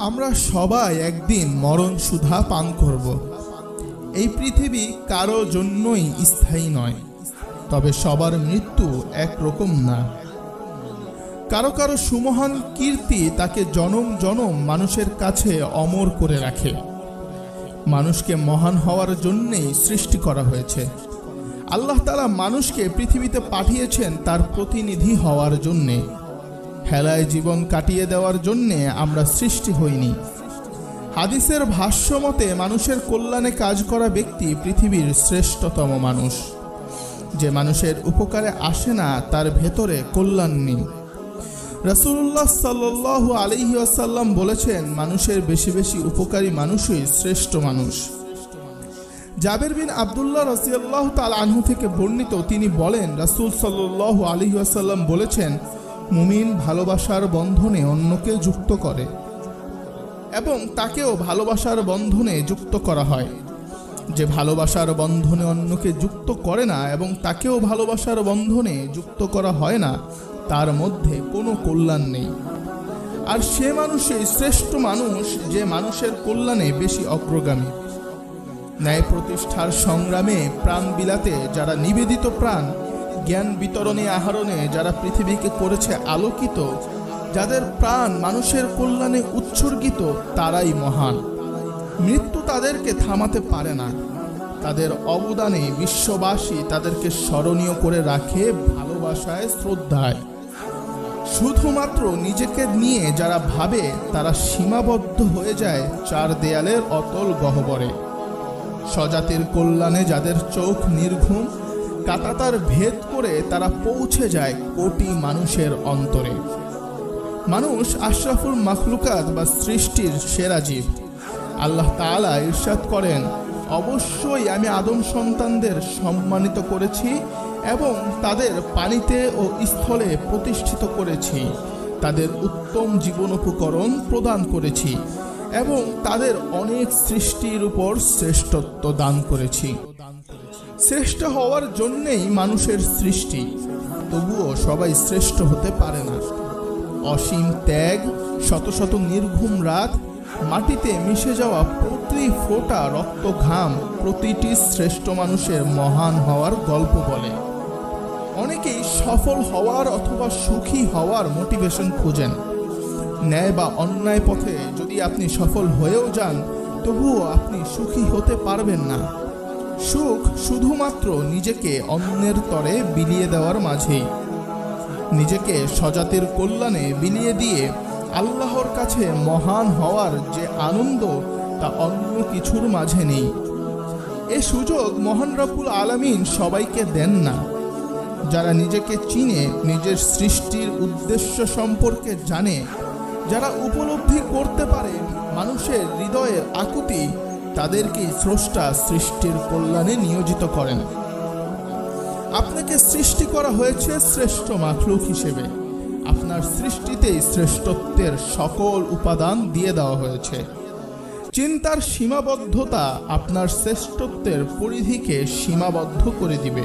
আমরা সবাই একদিন মরণ সুধা পান করব। এই পৃথিবী কারও জন্যই স্থায়ী নয়, তবে সবার মৃত্যু একরকম না। কারও কারও সুমহান কীর্তি তাকে জনম জনম মানুষের কাছে অমর করে রাখে। মানুষকে মহান হওয়ার জন্যেই সৃষ্টি করা হয়েছে। আল্লাহ তালা মানুষকে পৃথিবীতে পাঠিয়েছেন তার প্রতিনিধি হওয়ার জন্যে। হেলায় জীবন কাটিয়ে দেওয়ার জন্যে আমরা সৃষ্টি হইনি। হাদিসের ভাষ্য মতে, মানুষের কল্যাণে কাজ করা ব্যক্তি পৃথিবীর শ্রেষ্ঠতম মানুষ। যে মানুষের উপকারে আসে না, তার ভেতরে কল্যাণ নেই। রসুল্লাহ সাল্লু আলহি আসাল্লাম বলেছেন, মানুষের বেশি বেশি উপকারী মানুষই শ্রেষ্ঠ মানুষ। জাবের বিন আবদুল্লাহ রসিয়াল্লাহ তাল আনহু থেকে বর্ণিত তিনি বলেন, রাসুল সাল্লাহ আলহি আসাল্লাম বলেছেন মুমিন ভালোবাসার বন্ধনে অন্যকে যুক্ত করে এবং তাকেও ভালোবাসার বন্ধনে যুক্ত করা হয়। যে ভালোবাসার বন্ধনে অন্যকে যুক্ত করে না এবং তাকেও ভালোবাসার বন্ধনে যুক্ত করা হয় না, তার মধ্যে কোনো কল্যাণ নেই। আর সে মানুষই শ্রেষ্ঠ মানুষ, যে মানুষের কল্যাণে বেশি অগ্রগামী। ন্যায় প্রতিষ্ঠার সংগ্রামে প্রাণ বিলাতে যারা নিবেদিত প্রাণ জ্ঞান বিতরণে আহরণে যারা পৃথিবীকে করেছে আলোকিত, যাদের প্রাণ মানুষের কল্যাণে উৎসর্গিত, তারাই মহান। মৃত্যু তাদেরকে থামাতে পারে না। তাদের অবদানে বিশ্ববাসী তাদেরকে স্মরণীয় করে রাখে, ভালোবাসায়, শ্রদ্ধায়। শুধুমাত্র নিজেকে নিয়ে যারা ভাবে, তারা সীমাবদ্ধ হয়ে যায় চার দেয়ালের অতল গহ্বরে। স্বজাতির কল্যাণে যাদের চোখ নির্ঘুম কাতাতার ভেদ করে তারা পৌঁছে যায় কোটি মানুষের অন্তরে। মানুষ আশরাফুল মাখলুকাত বা সৃষ্টির সেরা জীব। আল্লাহ তাআলা ইরশাদ করেন, অবশ্যই আমি আদম সন্তানদের সম্মানিত করেছি এবং তাদের পানিতে ও স্থলে প্রতিষ্ঠিত করেছি। তাদের উত্তম জীবন উপকরণ প্রদান করেছি এবং তাদের অনেক সৃষ্টির উপর শ্রেষ্ঠত্ব দান করেছি। শ্রেষ্ঠ হওয়ার জন্যেই মানুষের সৃষ্টি। তবুও সবাই শ্রেষ্ঠ হতে পারে না। অসীম ত্যাগ, শত শত নির্ঘুম রাত, মাটিতে মিশে যাওয়া প্রতি ফোঁটা রক্ত ঘাম প্রতিটি শ্রেষ্ঠ মানুষের মহান হওয়ার গল্প বলে। অনেকেই সফল হওয়ার অথবা সুখী হওয়ার মোটিভেশন খোঁজেন। ন্যায় বা অন্যায় পথে যদি আপনি সফল হয়েও যান, তবুও আপনি সুখী হতে পারবেন না। সুখ শুধুমাত্র নিজেকে অন্যের তরে বিলিয়ে দেওয়ার মাঝেই। নিজেকে স্বজাতির কল্যাণে বিলিয়ে দিয়ে আল্লাহর কাছে মহান হওয়ার যে আনন্দ, তা অন্য কিছুর মাঝে নেই। এ সুযোগ মহান রব্বুল আলামিন সবাইকে দেন না। যারা নিজেকে চিনে, নিজের সৃষ্টির উদ্দেশ্য সম্পর্কে জানে, যারা উপলব্ধি করতে পারে মানুষের হৃদয়ের আকুতি তাদেরকেই স্রষ্টা সৃষ্টির কল্যাণে নিয়োজিত করেন। আপনাকে সৃষ্টি করা হয়েছে শ্রেষ্ঠ মাখলুক হিসেবে। আপনার সৃষ্টিতেই শ্রেষ্ঠত্বের সকল উপাদান দিয়ে দেওয়া হয়েছে। চিন্তার সীমাবদ্ধতা আপনার শ্রেষ্ঠত্বের পরিধিকে সীমাবদ্ধ করে দিবে।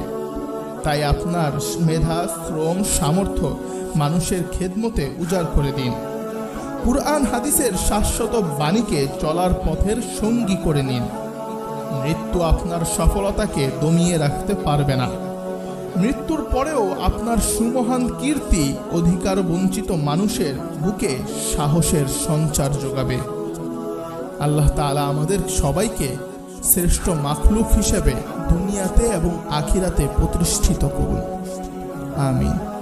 তাই আপনার মেধা, শ্রম, সামর্থ্য মানুষের খেদমতে উজাড় করে দিন। কুরআন হাদিসের শাশ্বত বাণীকে চলার পথের সঙ্গী করে নিন। মৃত্যু আপনার সফলতাকে দমিয়ে রাখতে পারবে না। মৃত্যুর পরেও আপনার সুমহান কীর্তি অধিকার বঞ্চিত মানুষের বুকে সাহসের সঞ্চার যোগাবে। আল্লাহ তাআলা আমাদের সবাইকে শ্রেষ্ঠ মাখলুক হিসেবে দুনিয়াতে এবং আখিরাতে প্রতিষ্ঠিত করুন। আমিন।